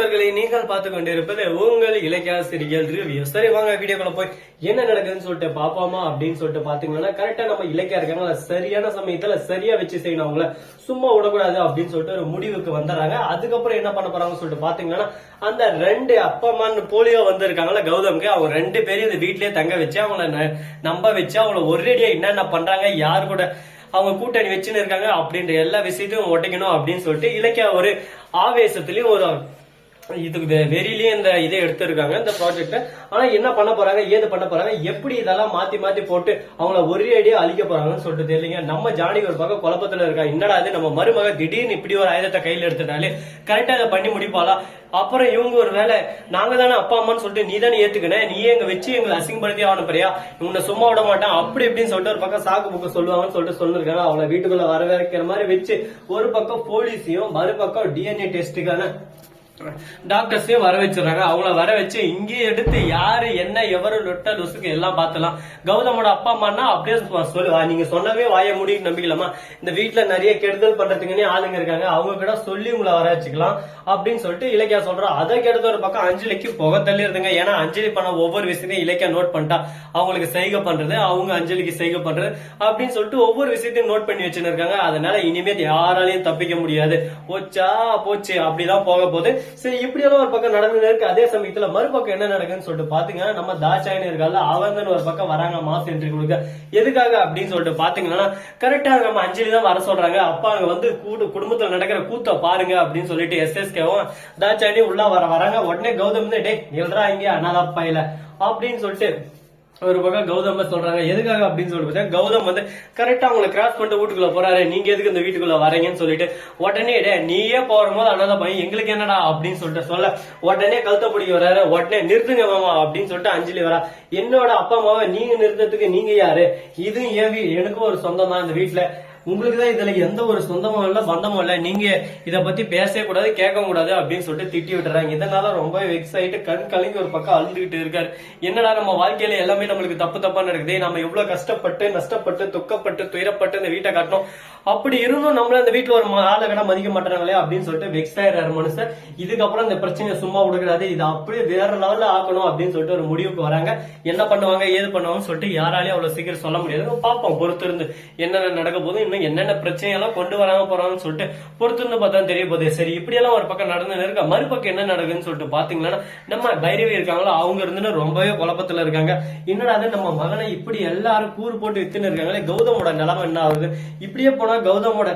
நண்பர்களை நீங்கள் பார்த்து கொண்டிருப்பது உங்கள் இலக்கியாசிரியர் ரிவ்யூ. சரி வாங்க வீடியோக்குள்ள போய் என்ன நடக்குதுன்னு சொல்லிட்டு பாப்பாமா அப்படின்னு சொல்லிட்டு பாத்தீங்கன்னா கரெக்டா நம்ம இலக்கியா இருக்காங்களா சரியான சமயத்துல சரியா வச்சு செய்யணும் அவங்கள சும்மா விடக்கூடாது அப்படின்னு சொல்லிட்டு ஒரு முடிவுக்கு வந்துடுறாங்க. அதுக்கப்புறம் என்ன பண்ண போறாங்கன்னு சொல்லிட்டு பாத்தீங்கன்னா அந்த ரெண்டு அப்பா அம்மான்னு போலியோ வந்திருக்காங்களா கௌதம்க்கு. அவங்க ரெண்டு பேரும் இந்த வீட்லயே தங்க வச்சு அவங்கள ந- நம்ப வச்சு அவங்கள ஒரேடியா என்னென்ன பண்றாங்க யார் கூட அவங்க கூட்டணி வச்சுன்னு இருக்காங்க அப்படின்ற எல்லா விஷயத்தையும் ஒட்டிக்கணும் அப்படின்னு சொல்லிட்டு இலக்கிய ஒரு ஆவேசத்திலையும் ஒரு இதுக்கு வெ- வெறியிலேயே இந்த இதை எடுத்திருக்காங்க இந்த ப்ராஜெக்ட் ஆனா என்ன பண்ண போறாங்க ஏது பண்ண போறாங்க எப்படி இதெல்லாம் மாத்தி மாத்தி போட்டு அவங்கள ஒரே அடியே அழிக்க போறாங்கன்னு சொல்லிட்டு தெரியலங்க நம்ம ஜானகி ஒரு பக்கம் குழப்பத்துல இருக்கா என்னடா இது நம்ம மருமக திடீர்னு இப்படி ஒரு ஆயுதத்தை கையில எடுத்துட்டாலே கரெக்டா அதை பண்ணி முடிப்பாளா? அப்புறம் இவங்க ஒரு வேலை நாங்க தானே அப்பா அம்மான்னு சொல்லிட்டு நீ தானே ஏத்துக்கின நீ எங்க வச்சு எங்களை அசிங்கப்படுத்தி ஆகணும் பிரியா உன்னை சும்மா விட மாட்டான். அப்படி இப்படின்னு சொல்லிட்டு ஒரு பக்கம் சாக்கு புக்கு சொல்லுவாங்கன்னு சொல்லிட்டு சொல்லிருக்காங்க. அவளை வீட்டுக்குள்ள வர மாதிரி வச்சு ஒரு பக்கம் போலீஸையும் மறுபக்கம் டிஎன்ஏ டெஸ்ட்டுக்கான டாக்டர்ஸையும் வர வச்சிடுறாங்க. அவங்கள வர வச்சு இங்கேயே எடுத்து யாரு என்ன எவரு லொட்ட லொசுக்கு எல்லாம் பார்த்தலாம். கௌதமோட அப்பா அம்மானா அப்படியே சொ- சொல்லு நீங்க சொன்னவே வாய முடி நம்பிக்கலாமா இந்த வீட்டுல நிறைய கெடுதல் பண்றதுக்குன்னே ஆளுங்க இருக்காங்க. அவங்க கிட்ட சொல்லி உங்களை வர வச்சுக்கலாம் அப்படின்னு சொல்லிட்டு இலக்கியா சொல்றோம் அதை கெடுத்த ஒரு பக்கம் அஞ்சலிக்கு புகை தள்ளிடுதுங்க. ஏன்னா அஞ்சலி பண்ண ஒவ்வொரு விஷயத்தையும் இலக்கியா நோட் பண்ணிட்டா. அவங்களுக்கு செய்கை பண்றது அவங்க அஞ்சலிக்கு செய்கை பண்றது அப்படின்னு சொல்லிட்டு ஒவ்வொரு விஷயத்தையும் நோட் பண்ணி வச்சுன்னு இருக்காங்க. அதனால இனிமேல் யாராலையும் தப்பிக்க முடியாது. போச்சா போச்சு. அப்படிதான் போக போகுது. சரி இப்படியெல்லாம் ஒரு பக்கம் நடந்து இருக்கு. அதே சமயத்துல மறுபக்கம் என்ன நடக்குதுன்னு சொல்லிட்டு பாத்தீங்க நம்ம தாச்சாயன் இருக்கால அவன் ஒரு பக்கம் வராங்க மாஸ் என்ட்ரி கொடுக்க. எதுக்காக அப்படின்னு சொல்லிட்டு பாத்தீங்கன்னா கரெக்டா நம்ம அஞ்சலி தான் வர சொல்றாங்க. அப்பா அங்க வந்து கூட்டு குடும்பத்துல நடக்கிற கூத்த பாருங்க அப்படின்னு சொல்லிட்டு எஸ்எஸ்கேவும் தாச்சாயனி உள்ள வர வராங்க. உடனே கௌதம் டே எழுதுறா இங்க? அனாதா பையில. அப்படின்னு சொல்லிட்டு ஒரு பக்கம் கௌதம சொல்றாங்க எதுக்காக அப்படின்னு சொல்லிட்டு பார்த்தா, கௌதம் வந்து கரெக்டா அவங்களை கிராஸ் பண்ணிட்டு வீட்டுக்குள்ள போறாரு நீங்க எதுக்கு இந்த வீட்டுக்குள்ள வரீங்கன்னு சொல்லிட்டு உடனே டே நீயே போகும்போது அண்ணாத பையன் எங்களுக்கு என்னடா அப்படின்னு சொல்லிட்டு சொல்ல உடனே கழுத்த பிடிக்க வராரு உடனே நிறுத்துங்க மாமா அப்படின்னு சொல்லிட்டு அஞ்சலி வரா என்னோட அப்பா அம்மாவை நீங்க நிறுத்தத்துக்கு நீங்க யாரு? இதுவும் என் எனக்கும் ஒரு சொந்தம் தான் இந்த வீட்டுல. உங்களுக்கு தான் இதுல எந்த ஒரு சொந்தமும் இல்ல பந்தமும் இல்ல. நீங்க இத பத்தி பேசவே கூடாது கேட்க கூடாது அப்படின்னு சொல்லிட்டு திட்டி விட்டுறாங்க. இதனால ரொம்ப வெக்ஸ் ஆயிட்டு கண் கலங்கி ஒரு பக்கம் அழுதுகிட்டு இருக்காரு. என்னடா நம்ம வாழ்க்கையில எல்லாமே நம்மளுக்கு தப்பு தப்பா நடக்குது? நம்ம எவ்வளவு கஷ்டப்பட்டு நஷ்டப்பட்டு துக்கப்பட்டு துயரப்பட்டு இந்த வீட்டை காட்டணும் அப்படி இருந்தும் நம்மள அந்த வீட்டுல ஒரு ஆளை வேணா மதிக்க மாட்டாங்களே அப்படின்னு சொல்லிட்டு வெக்ஸ் ஆயிடுறாரு மனுஷன். இதுக்கப்புறம் இந்த பிரச்சனையை சும்மா விடக்கூடாது இது அப்படியே வேற லெவல்ல ஆக்கணும் அப்படின்னு சொல்லிட்டு ஒரு முடிவுக்கு வராங்க. என்ன பண்ணுவாங்க ஏது பண்ணுவாங்கன்னு சொல்லிட்டு யாராலையும் அவ்வளவு சீக்கிரம் சொல்ல முடியாது. பார்ப்போம் பொறுத்திருந்து என்னென்ன நடக்க போதும் இன்னும் என்னென்ன பிரச்சனை எல்லாம் கொண்டு வராம போறாங்கன்னு சொல்லிட்டு பொறுத்துன்னு பார்த்தா தெரிய போகுது. சரி இப்படியெல்லாம் ஒரு பக்கம் நடந்து இருக்கா மறுபக்கம் என்ன நடக்குதுன்னு சொல்லிட்டு பாத்தீங்கன்னா நம்ம பைரவி இருக்காங்களோ? அவங்க இருந்துன்னு ரொம்பவே குழப்பத்துல இருக்காங்க. என்னடா அது நம்ம மகனை இப்படி எல்லாரும் கூறு போட்டு வித்துன்னு இருக்காங்களே கௌதமோட நிலைமை என்ன ஆகுது? இப்படியே போனா கௌதமோட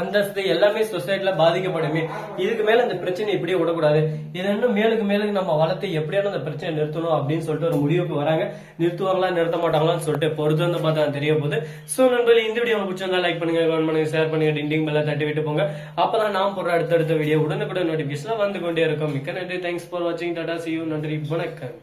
அந்தஸ்து எல்லாமே சொசைட்டில பாதிக்கப்படுமே. இதுக்கு மேல இந்த பிரச்சனை இப்படியே விடக்கூடாது இது இன்னும் மேலுக்கு மேலுக்கு நம்ம வளர்த்து எப்படியான அந்த பிரச்சனை நிறுத்தணும் அப்படின்னு சொல்லிட்டு ஒரு முடிவுக்கு வராங்க. நிறுத்துவாங்களா நிறுத்த மாட்டாங்களான்னு சொல்லிட்டு பொறுத்து வந்து பார்த்தா தெரிய போகுது. ஸோ நண்பர்கள் இந்த வீடியோ பிடிச்சிருந்தா லைக் பண்ணுங்க கமெண்ட் பண்ணுங்க ஷேர் பண்ணுங்க டிண்டிங் பெல்ல தட்டி விட்டு போங்க. அப்பதான் நான் போடுற அடுத்தடுத்த வீடியோ உடனுக்குடன் நோட்டிபிகேஷன் வந்து கொண்டே இருக்கும். மிக்க நன்றி. தேங்க்ஸ் ஃபார் வாட்சிங் டாடா சி யூ நன்றி. வணக்கம்.